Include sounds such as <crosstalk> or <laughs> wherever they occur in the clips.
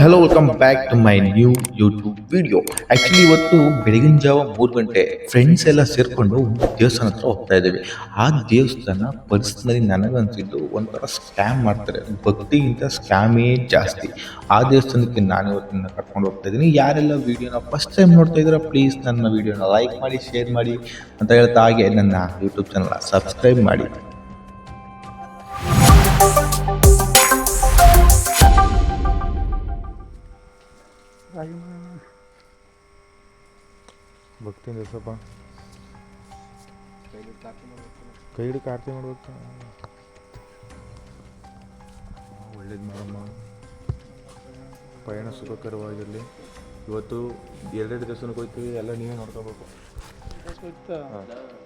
Hello welcome back to my new YouTube video actually ಇವತ್ತು ಬೆಳಗಿನ ಜಾವ ಮೂರು ಗಂಟೆ. ಫ್ರೆಂಡ್ಸ್ ಎಲ್ಲ ಸೇರಿಕೊಂಡು ದೇವಸ್ಥಾನ ಹತ್ರ ಹೋಗ್ತಾ ಇದ್ದೀವಿ. ಆ ದೇವಸ್ಥಾನ ಪರಿಸ್ಥಿತಿನಲ್ಲಿ ನನಗನ್ಸಿದ್ದು ಒಂಥರ ಸ್ಕ್ಯಾಮ್ ಮಾಡ್ತಾರೆ. ಭಕ್ತಿಗಿಂತ ಸ್ಕ್ಯಾಮೇ ಜಾಸ್ತಿ. ಆ ದೇವಸ್ಥಾನಕ್ಕೆ ನಾನು ಇವತ್ತಿನ ಕರ್ಕೊಂಡು ಹೋಗ್ತಾ ಇದ್ದೀನಿ. ಯಾರೆಲ್ಲ ವಿಡಿಯೋನ ಫಸ್ಟ್ ಟೈಮ್ ನೋಡ್ತಾ ಇದ್ದೀರಾ ಪ್ಲೀಸ್ ನನ್ನ ವಿಡಿಯೋನ ಲೈಕ್ ಮಾಡಿ ಶೇರ್ ಮಾಡಿ ಅಂತ ಹೇಳ್ತಾ ಹಾಗೆ ನನ್ನ ಯೂಟ್ಯೂಬ್ ಚಾನಲ್ ಸಬ್ಸ್ಕ್ರೈಬ್ ಮಾಡಿ. ಭಕ್ತಿಯಿಂದ ಸ್ವಲ್ಪ ಕೈ ಹಿಡಿದು ಆರತಿ ಮಾಡ್ಬೇಕು. ಒಳ್ಳೇದು ಮಾಡಮ್ಮ. ಪಯಣ ಸುಖಕರವಾಗಿರಲಿ. ಇವತ್ತು ಎರಡೆರಡು ದಿವಸನಕ್ಕೆ ಹೋಗ್ತೀವಿ ಎಲ್ಲ ನೀವೇ ನೋಡ್ಕೋಬೇಕು.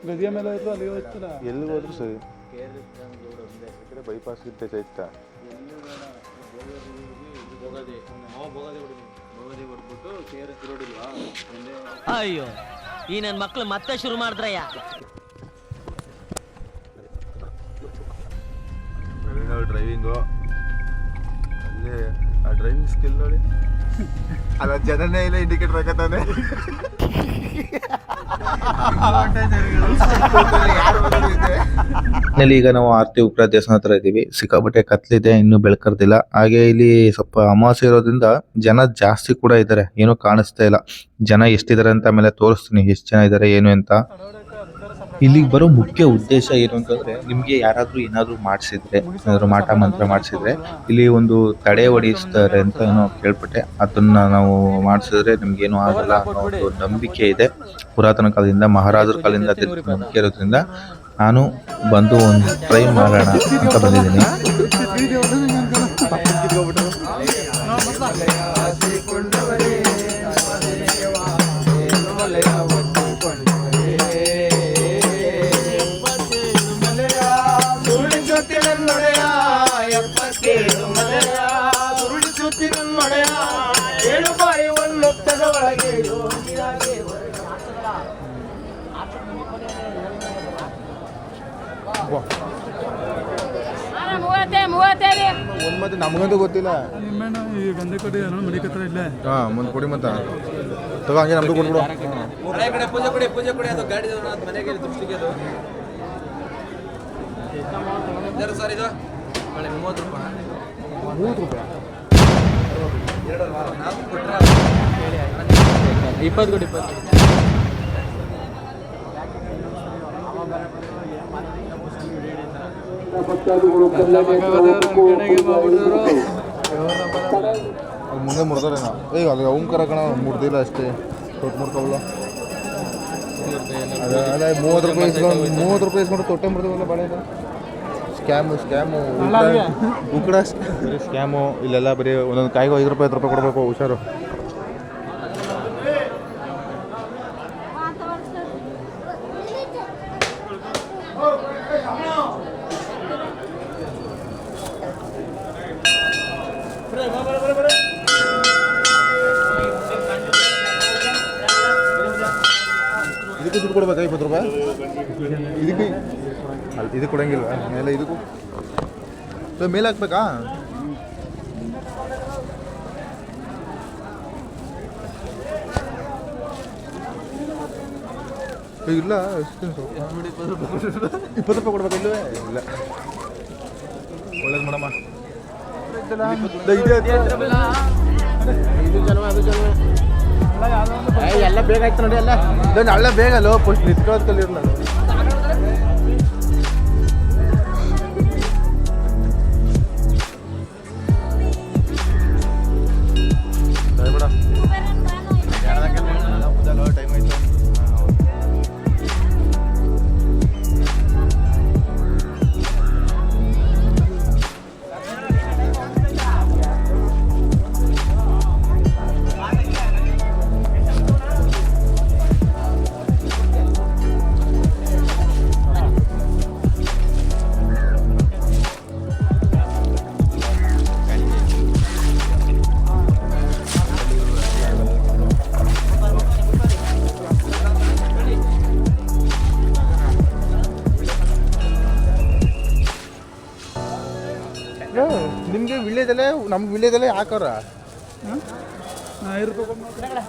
ಗದಿಯ ಮೇಲೆ ಹೋಯ್ತು ಅಲ್ಲಿ ಹೋಯ್ತಲ್ಲ ಎಲ್ಲಿಗೆ ಹೋದ್ರು ಸರಿ. ಯಾಕಂದ್ರೆ ಬೈಪಾಸ್ ಇರ್ತೈತೆ ಆಯ್ತಾ ಅಯ್ಯೋ ಈ ನನ್ನ ಮಕ್ಳು ಮತ್ತೆ ಶುರು ಮಾಡಿದ್ರಯ್ಯ. ಡ್ರೈವಿಂಗು ಅಲ್ಲೇ ಆ ಡ್ರೈವಿಂಗ್ ಸ್ಕಿಲ್ ನೋಡಿ. <laughs> ಅಲ್ಲ ಜನನೇ ಇಲ್ಲ ಇಂಡಿಕೇಟರ್ ಹಾಕತ್ತಾನೆ. <laughs> ಇಲ್ಲಿ ಈಗ ನಾವು ಆರತಿ ಉಗ್ರ ದೇವಸ್ಥಾನ ಹತ್ರ ಇದ್ದೀವಿ. ಸಿಕ್ಕಾಪಟ್ಟೆ ಕತ್ಲಿದೆ, ಇನ್ನು ಬೆಳಕರ್ದಿಲ್ಲ. ಹಾಗೆ ಇಲ್ಲಿ ಸ್ವಲ್ಪ ಅಮಾವಾಸ್ಯೆ ಇರೋದ್ರಿಂದ ಜನ ಜಾಸ್ತಿ ಕೂಡ ಇದ್ದಾರೆ. ಏನು ಕಾಣಿಸ್ತಾ ಇಲ್ಲ. ಜನ ಎಷ್ಟಿದ್ದಾರೆ ಅಂತ ಆಮೇಲೆ ತೋರಿಸ್ತೀನಿ. ಎಷ್ಟು ಜನ ಇದ್ದಾರೆ, ಏನು ಅಂತ. ಇಲ್ಲಿಗೆ ಬರೋ ಮುಖ್ಯ ಉದ್ದೇಶ ಏನು ಅಂತಂದ್ರೆ, ನಿಮ್ಗೆ ಯಾರಾದರೂ ಏನಾದರೂ ಮಾಡಿಸಿದ್ರೆ, ಏನಾದ್ರು ಮಾಟ ಮಂತ್ರ ಮಾಡಿಸಿದ್ರೆ, ಇಲ್ಲಿ ಒಂದು ತಡೆ ಹೊಡಿಸ್ತಾರೆ ಅಂತ ಏನೋ ಕೇಳ್ಪಟ್ಟೆ. ಅದನ್ನ ನಾವು ಮಾಡಿಸಿದ್ರೆ ನಿಮ್ಗೆ ಏನೂ ಆಗಲ್ಲ ಅನ್ನೋ ಒಂದು ನಂಬಿಕೆ ಇದೆ. ಪುರಾತನ ಕಾಲದಿಂದ, ಮಹಾರಾಜರ ಕಾಲದಿಂದ ನಂಬಿಕೆ ಇರೋದ್ರಿಂದ ನಾನು ಬಂದು ಒಂದು ಟ್ರೈ ಮಾಡೋಣ ಅಂತ ಬಂದಿದ್ದೀನಿ. ಒಂದು ಮತ್ತೆ ನಮಗಂತೂ ಗೊತ್ತಿಲ್ಲ. ನಿಮ್ಮೇನ ಈ ಗಂಧೆ ಕಡೆ ಏನೋ ಮನೆ ಕತ್ರ ಇಲ್ಲೇ? ಹಾಂ ಮುಂದೆ ಕೊಡಿ ಮತ್ತ. ತಗೋ ಹಂಗೆ ನಮ್ದು ಕೊಟ್ಬಿಡು. ಇಪ್ಪತ್ತು ಕೊಡಿ ಇಪ್ಪತ್ತು ಅದು ಮುಂದೆ ಮುರಿದಾರೇನ ಈಗ ಅದು ಓಂಕಾರ ಕಣ ಮುರ್ದಿಲ್ಲ ಅಷ್ಟೇ. ತೊಟ್ಟು ಮುರ್ತಾವಲ್ಲ. ಅದೇ ಮೂವತ್ತು ರೂಪಾಯಿ ಮೂವತ್ತು ರೂಪಾಯಿ ಇಸ್ಕೊಂಡು ತೊಟ್ಟೆ ಮುರಿದವಲ್ಲ ಬಾಳೆ ಸ್ಕ್ಯಾಮು ಸ್ಕ್ಯಾಮು. ಉಕ್ಕಡ ಸ್ಕ್ಯಾಮು ಇಲ್ಲೆಲ್ಲ ಬರೀ ಒಂದೊಂದು ಕಾಯಿಗೆ ಐದು ರೂಪಾಯಿ ಹತ್ತು ರೂಪಾಯಿ ಕೊಡಬೇಕು ಹುಷಾರು. ಇದಕ್ಕೆ ದುಡ್ಡು ಕೊಡ್ಬೇಕಾ ಇಪ್ಪತ್ತು ರೂಪಾಯಿ ಇದಕ್ಕೆ ಅಲ್ಲ ಇದು ಕೊಡಂಗಿಲ್ವಾ ಮೇಲೆ ಇದಕ್ಕೂ ಸೊ ಮೇಲೆ ಹಾಕ್ಬೇಕಾ ಏ, ಇಲ್ಲ ಎಷ್ಟು ಇಪ್ಪತ್ತು ರೂಪಾಯಿ ಕೊಡ್ಬೇಕಾ ಇಲ್ಲವೇ ಇಲ್ಲ ಒಳ್ಳೇದು ಮೇಡಮ್ಮ ಎಲ್ಲ ಬೇಗ ಆಯ್ತು ನೋಡಿ ಎಲ್ಲ. ಹಳ್ಳ ಬೇಗ ಅಲ್ಲೋ ಪುಸ್ಟ್ ನಿಂತ್ಕೋತಲ್ಲಿ ಇರಲ್ಲ ನಿಮಗೆ ವಿಳ್ಯದಲ್ಲೇ ನಮ್ಗೆ ವಿಳ್ಯದಲ್ಲೇ ಹಾಕೋರ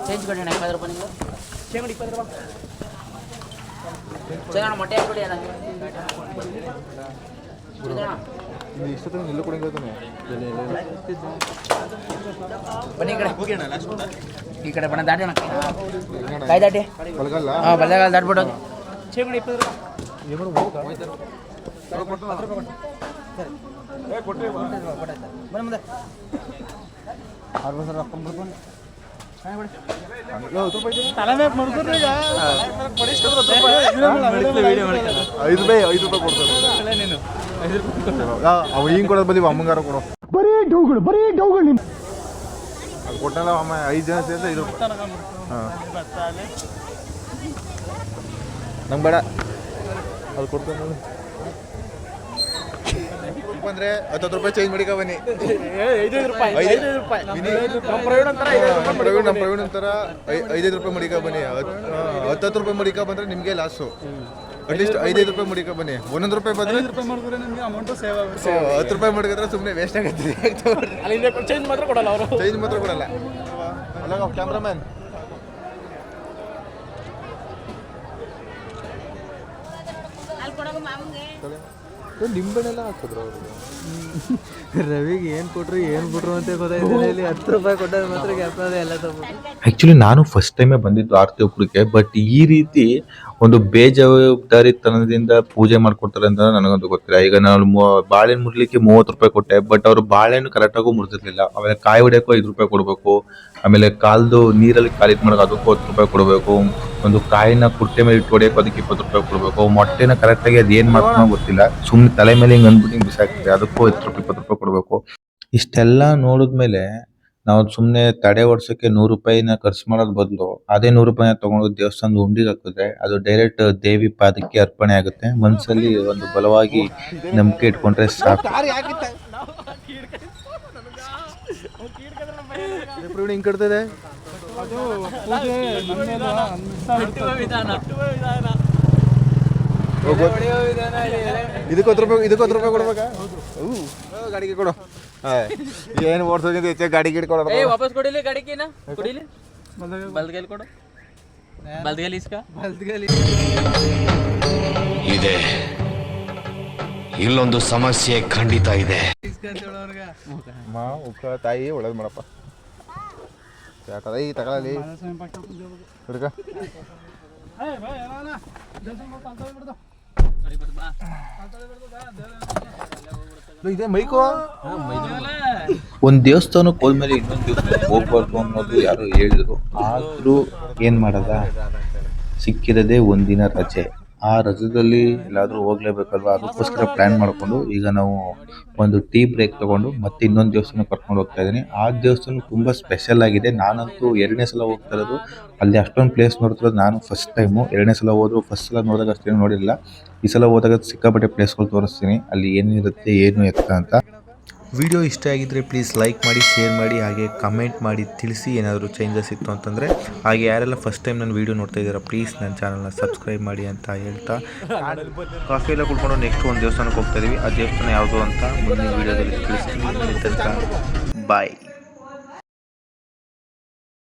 ಚೇಂಜ್ ಕೊಡಿ ಅಣ್ಣ ಇಪ್ಪತ್ತು ರೂಪಾಯಿ ನಿಮ್ದು ಚೇಂಜ್ ಇಪ್ಪತ್ತು ರೂಪಾಯಿ ಚೇಂಜ್ ಅಣ್ಣ ಮೊಟ್ಟೆ ಹಾಕ್ಬಿಡಿ ಅಣ್ಣ ಇದು ಇಷ್ಟೊತ್ತಿಗೆ ನಿಲ್ಲು ಕೊಡಂಗೆ ಬನ್ನಿ ಈ ಕಡೆ ಈ ಕಡೆ ಬಣ್ಣ ದಾಟಿ ಅಣ್ಣ ಕಾಯಿ ದಾಟಿ ಬಲಗಲ್ಲ ಹಾಂ ಬಲ್ಲೆಗಾಲ ದಾಟ್ಬಿಟ್ಟು ಚೇಂಜ್ ಇಪ್ಪತ್ತು ರೂಪಾಯಿ ಐದು ರೂಪಾಯಿ ಐದು ರೂಪಾಯಿ ಕೊಡ್ತಾರೆ. ಐದು ಅವ ಹಿಂಗೆ ಕೊಡೋದು ಬಲಿ ಅಮ್ಮಂಗಾರ ಕೊಡೋ. ಬರೀ ಡೌಗಳು ಬರೀ ಡೌಗಳು ಅದು ಕೊಟ್ಟಲ್ಲ ಅಮ್ಮ ಐದು ಜನ ಸೇರಿಸಿ ಐದು ರೂಪಾಯಿ. ಹಾಂ. ನಂಗೆ ಬೇಡ. ಅದು ಕೊಡ್ತೇನೆ ಅಂದ್ರೆ ಹತ್ತತ್ತು ರೂಪಾಯಿ ಚೇಂಜ್ ಮಾಡಿಕ ಬನ್ನಿ. ಐದೈದು ರೂಪಾಯಿ ಐದು- ಐದೈದು ರೂಪಾಯಿ. ನಮ್ಮ ಪ್ರವೀಣ್ ಅಂತಾರೆ ಪ್ರವೀಣ್ ನಮ್ಮ ಪ್ರವೀಣ್ ಅಂತಾರ ಐದೈದು ರೂಪಾಯಿ ಮಡಿಕ ಬನ್ನಿ. ಹತ್ತತ್ತು ರೂಪಾಯಿ ಮಡಿಕ ಬಂದ್ರೆ ನಿಮಗೆ ಲಾಸು ಅಟ್ಲೀಸ್ಟ್ ಐದೈದು ರೂಪಾಯಿ ಮಡಿಕ ಬನ್ನಿ. ಒಂದೊಂದು ರೂಪಾಯಿ ಬಂದ್ರೆ ರೂಪಾಯಿ ಮಾಡಿದ್ರೆ ನಿಮಗೆ ಅಮೌಂಟು ಸೇವ್ ಆಗುತ್ತೆ. ಹತ್ತು ರೂಪಾಯಿ ಮಡಿಕಿದ್ರೆ ಸುಮ್ಮನೆ ವೇಸ್ಟ್ ಆಗುತ್ತೆ. ಅಲ್ಲಿಂದ ಚೇಂಜ್ ಮಾತ್ರ ಕೊಡಲ್ಲ ಅವರು. ಚೇಂಜ್ ಮಾತ್ರ ಕೊಡಲ್ಲ. ಅಲ್ಲ ಕ್ಯಾಮ್ರಾಮ್ಯಾನ್ ನಿಂಬೆನೆಲ್ಲ ಹಾಕಿದ್ರು ರವಿಗೆ ಏನು ಕೊಟ್ರು ಏನು ಬಿಟ್ರು ಅಂತ ಗೊತ್ತಾಯ್ತಿಲ್ಲ ಇಲ್ಲಿ ಹತ್ತು ರೂಪಾಯಿ ಕೊಟ್ಟರೆ ಮಾತ್ರ ಗ್ಯಾಪ್ ಎಲ್ಲ ತಗೊಂಡು ಆಕ್ಚುಲಿ ನಾನು ಫಸ್ಟ್ ಟೈಮೇ ಬಂದಿದ್ದು ಆರತಿ ಒಬ್ಬರಿಗೆ ಬಟ್ ಈ ರೀತಿ ಒಂದು ಬೇಜವಾಬ್ದಾರಿತನದಿಂದ ಪೂಜೆ ಮಾಡ್ಕೊಡ್ತಾರೆ ಅಂತ ನನಗಂತೂ ಗೊತ್ತಿಲ್ಲ. ಈಗ ನಾನು ಬಾಳೆಹಣ್ಣು ಮುರ್ಲಿಕ್ಕೆ ಮೂವತ್ತು ರೂಪಾಯಿ ಕೊಟ್ಟೆ ಬಟ್ ಅವರು ಬಾಳೆಹಣ್ಣು ಕರೆಕ್ಟಾಗೂ ಮುರಿದಿರ್ಲಿಲ್ಲ. ಆಮೇಲೆ ಕಾಯಿ ಹೊಡೆಯೋಕ್ಕೂ ಐದು ರೂಪಾಯಿ ಕೊಡಬೇಕು. ಆಮೇಲೆ ಕಾಲ್ದು ನೀರಲ್ಲಿ ಕಾಲಿಟ್ ಮಾಡೋಕೆ ಅದಕ್ಕೂ ಹತ್ತು ರೂಪಾಯಿ ಕೊಡಬೇಕು. ಒಂದು ಕಾಯಿನ ಕುಟ್ಟೆ ಮೇಲೆ ಇಟ್ಟು ಹೊಡೆಯಕ್ಕೆ ಅದಕ್ಕೆ ಇಪ್ಪತ್ತು ರೂಪಾಯಿ ಕೊಡಬೇಕು. ಮೊಟ್ಟೆನ ಕರೆಕ್ಟಾಗಿ ಅದು ಏನು ಮಾಡ್ತಾನೋ ಗೊತ್ತಿಲ್ಲ. ಸುಮ್ಮನೆ ತಲೆ ಮೇಲೆ ಹಿಂಗೆ ಅಂದ್ಬಿಟ್ಟು ಹಿಂಗೆ ಬಿಸಾಕ್ತಿದೆ ಅದಕ್ಕೂ ಹತ್ತು ರೂಪಾಯಿ, ಇಪ್ಪತ್ತು ರೂಪಾಯಿ ಕೊಡಬೇಕು. ಇಷ್ಟೆಲ್ಲ ನೋಡಿದ್ಮೇಲೆ ನಾವು ಸುಮ್ಮನೆ ತಡೆ ಓಡಿಸೋಕೆ ನೂರು ರೂಪಾಯಿನ ಖರ್ಚು ಮಾಡೋದ್ ಬದಲು ಅದೇ ನೂರು ರೂಪಾಯಿನ ತಗೊಂಡು ದೇವಸ್ಥಾನದ ಉಂಡಿಗೆ ಹಾಕಿದ್ರೆ ಅದು ಡೈರೆಕ್ಟ್ ದೇವಿ ಪಾದಕ್ಕೆ ಅರ್ಪಣೆ ಆಗುತ್ತೆ. ಮನಸ್ಸಲ್ಲಿ ಒಂದು ಬಲವಾಗಿ ನಂಬಿಕೆ ಇಟ್ಕೊಂಡ್ರೆ ಸಾಕು. ಪ್ರವೀಣ್ ಹಿಂಗ್ ಕಟ್ತದೆ. ಇದಕ್ಕೆ ಹತ್ತು ರೂಪಾಯಿ ಇದಕ್ಕೆ ಹತ್ತು ರೂಪಾಯಿ ಕೊಡ್ಬೇಕಾ? ಹ್ಞೂ ಗಾಡಿಗೆ ಕೊಡು. ಏನು ಓಡಿಸೋಕ್ಕಿಂತ ಹೆಚ್ಚಾಗಿ ಗಾಡಿ ಗಿಡಿ ಕೊಡೋದು ಏ ವಾಪಸ್ ಕೊಡಿಲಿ ಗಾಡಿಕಿನ ಕೊಡಿಲಿ? ಬಲ್ಗೈಲಿ ಕೊಡು. ಬಲ್ಗೈಲಿ ಇಸ್ಕ? ಇದೆ. ಇಲ್ಲೊಂದು ಸಮಸ್ಯೆ ಖಂಡಿತ ಇದೆ. ಮಾ ಉಕ್ಕ ತಾಯಿ ಒಳ್ಳೇದು ಮಾಡಪ್ಪ. ಯಾಕದ ಈ ತಗೊಳ್ಳಿ ಹುಡುಗ. ಇದೇ ಮೈಕೋ ಒಂದ್ ದೇವಸ್ಥಾನಕ್ಕೆ ಹೋದ್ಮೇಲೆ ಇನ್ನೊಂದ್ ದೇವಸ್ಥಾನಕ್ಕೆ ಹೋಗ್ಬಾರ್ದು ಅನ್ನೋದು ಯಾರು ಹೇಳಿದ್ರು. ಆದ್ರೂ ಏನು ಮಾಡದ ಸಿಕ್ಕಿರದೆ ಒಂದಿನ ರಜೆ. ಆ ರಜದಲ್ಲಿ ಎಲ್ಲಾದ್ರೂ ಹೋಗ್ಲೇಬೇಕಲ್ವಾ? ಅದಕ್ಕೋಸ್ಕರ ಪ್ಲಾನ್ ಮಾಡಿಕೊಂಡು ಈಗ ನಾವು ಒಂದು ಟೀ ಬ್ರೇಕ್ ತಗೊಂಡು ಮತ್ತೆ ಇನ್ನೊಂದು ದೇವಸ್ಥಾನ ಕರ್ಕೊಂಡು ಹೋಗ್ತಾ ಇದ್ದೀನಿ. ಆ ದೇವಸ್ಥಾನ ತುಂಬಾ ಸ್ಪೆಷಲ್ ಆಗಿದೆ. ನಾನಂತೂ ಎರಡನೇ ಸಲ ಹೋಗ್ತಾ ಇರೋದು. ಅಲ್ಲಿ ಅಷ್ಟೊಂದು ಪ್ಲೇಸ್ ನೋಡ್ತಿರೋದು ನಾನು ಫಸ್ಟ್ ಟೈಮು ಎರಡನೇ ಸಲ ಹೋದ್ರು ಫಸ್ಟ್ ಸಲ ನೋಡಿದಾಗ ಅಷ್ಟೇನು ನೋಡಿಲ್ಲ. ಈ ಸಲ ಹೋದಾಗ ಸಿಕ್ಕಾಪಟ್ಟೆ ಪ್ಲೇಸ್ಗಳು ತೋರಿಸ್ತೀನಿ. ಅಲ್ಲಿ ಏನಿರುತ್ತೆ, ಏನು ಎತ್ತ ಅಂತ. ವಿಡಿಯೋ ಇಷ್ಟ ಆಗಿದ್ದರೆ ಪ್ಲೀಸ್ ಲೈಕ್ ಮಾಡಿ ಶೇರ್ ಮಾಡಿ, ಹಾಗೆ ಕಮೆಂಟ್ ಮಾಡಿ, ತಿಳಿಸಿ ಏನಾದರೂ ಚೇಂಜಸ್ ಇತ್ತು ಅಂತಂದರೆ, ಹಾಗೆ ಯಾರೆಲ್ಲ ಫಸ್ಟ್ ಟೈಮ್ ನನ್ನ ವೀಡಿಯೋ ನೋಡ್ತಾ ಇದ್ದೀರಾ ಪ್ಲೀಸ್ ನನ್ನ ಚಾನಲ್ನ ಸಬ್ಸ್ಕ್ರೈಬ್ ಮಾಡಿ ಅಂತ ಹೇಳ್ತಾ. ಕಾಫಿ ಎಲ್ಲ ಕುಡ್ಕೊಂಡು ನೆಕ್ಸ್ಟ್ ಒಂದು ದೇವಸ್ಥಾನಕ್ಕೆ ಹೋಗ್ತಾ ಇದ್ದೀವಿ ಆ ದೇವಸ್ಥಾನ ಯಾವುದು ಅಂತ ಮುಂದಿನ ವೀಡಿಯೋದಲ್ಲಿ ತಿಳಿಸ್ತೀನಿ. ಬಾಯ್